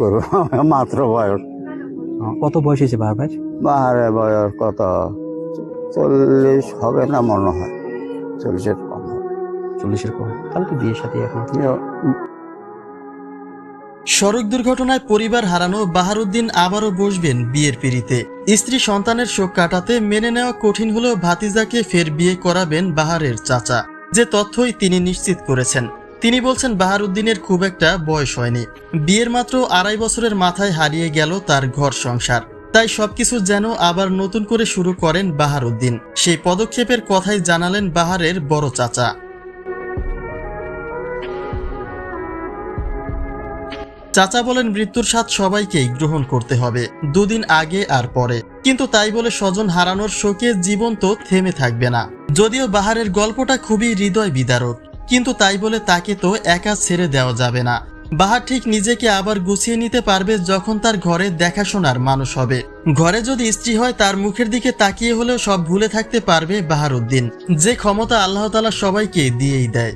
করব মাত্র বয়স। কত বয়স হয়েছে বাবার বাহারে বয়স কত? চল্লিশ হবে না মনে হয়। চল্লিশের কম হবে। চল্লিশের কম। তাহলে তো বিয়ের সাথে এখন। সড়ক দুর্ঘটনায় পরিবার হারানো বাহারুদ্দিন আবারও বসবেন বিয়ের পিড়িতে। স্ত্রী সন্তানের শোক কাটাতে মেনে নেওয়া কঠিন হলেও ভাতিজাকে ফের বিয়ে করাবেন বাহারের চাচা। যে তথ্যই তিনি নিশ্চিত করেছেন। তিনি বলছেন বাহারুদ্দিনের খুব একটা বয়স হয়নি। বিয়ের মাত্র আড়াই বছরের মাথায় হারিয়ে গেল তার ঘর সংসার। তাই সবকিছু যেন আবার নতুন করে শুরু করেন বাহারুদ্দিন। সেই পদক্ষেপের কথাই জানালেন বাহারের বড় চাচা। চাচা বলেন, মৃত্যুর স্বাদ সবাইকেই গ্রহণ করতে হবে, দুদিন আগে আর পরে। কিন্তু তাই বলে স্বজন হারানোর শোকে জীবন তো থেমে থাকবে না। যদিও বাহারের গল্পটা খুবই হৃদয় বিদারক। কিন্তু তাই বলে তাকে তো একা ছেড়ে দেওয়া যাবে না। বাহার ঠিক নিজেকে আবার গুছিয়ে নিতে পারবে যখন তার ঘরে দেখাশোনার মানুষ হবে। ঘরে যদি স্ত্রী হয়, তার মুখের দিকে তাকিয়ে হলেও সব ভুলে থাকতে পারবে বাহারুদ্দিন। যে ক্ষমতা আল্লাহ তালা সবাইকে দিয়েই দেয়।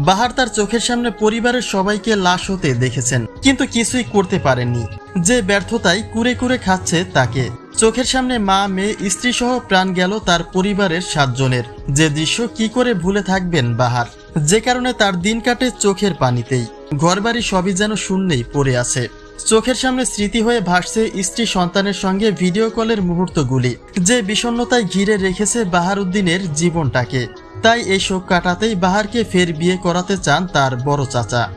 বাহার তার চোখের সামনে পরিবারের সবাইকে লাশ হতে দেখেছেন। কিন্তু কিছুই করতে পারেননি। যে ব্যর্থতায় কুরে কুরে খাচ্ছে তাকে। চোখের সামনে মা, মেয়ে স্ত্রী সহ প্রাণ গেল তার পরিবারের সাতজনের। যে দৃশ্য কি করে ভুলে থাকবেন বাহার? যে কারণে তার দিন কাটে চোখের পানিতেই। ঘরবাড়ি সবই যেন শূন্যেই পড়ে আছে। চোখের সামনে স্মৃতি হয়ে ভাসছে স্ত্রী সন্তানের সঙ্গে ভিডিও কলের মুহূর্তগুলি। যে বিষণ্ণতায় ঘিরে রেখেছে বাহারুদ্দিনের জীবনটাকে। তাই এই শোক কাটাতেই বাহারকে ফের বিয়ে করাতে চান তার বড় চাচা।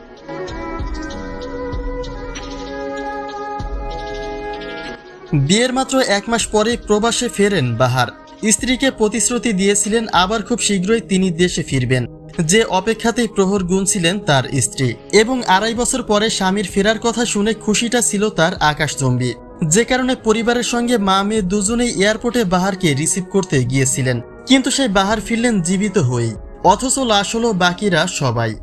বিয়ের মাত্র এক মাস পরে প্রবাসে ফেরেন বাহার। স্ত্রীকে প্রতিশ্রুতি দিয়েছিলেন আবার খুব শীঘ্রই তিনি দেশে ফিরবেন। যে অপেক্ষাতেই প্রহর গুনছিলেন তার স্ত্রী। এবং আড়াই বছর পরে স্বামীর ফেরার কথা শুনে খুশিটা ছিল তার আকাশচম্বী। যে কারণে পরিবারের সঙ্গে মা মেয়ে দুজনেই এয়ারপোর্টে বাহারকে রিসিভ করতে গিয়েছিলেন। কিন্তু সেই বাহার ফিরলেন জীবিত হয়েই। অথচ লাশ হলো বাকিরা সবাই।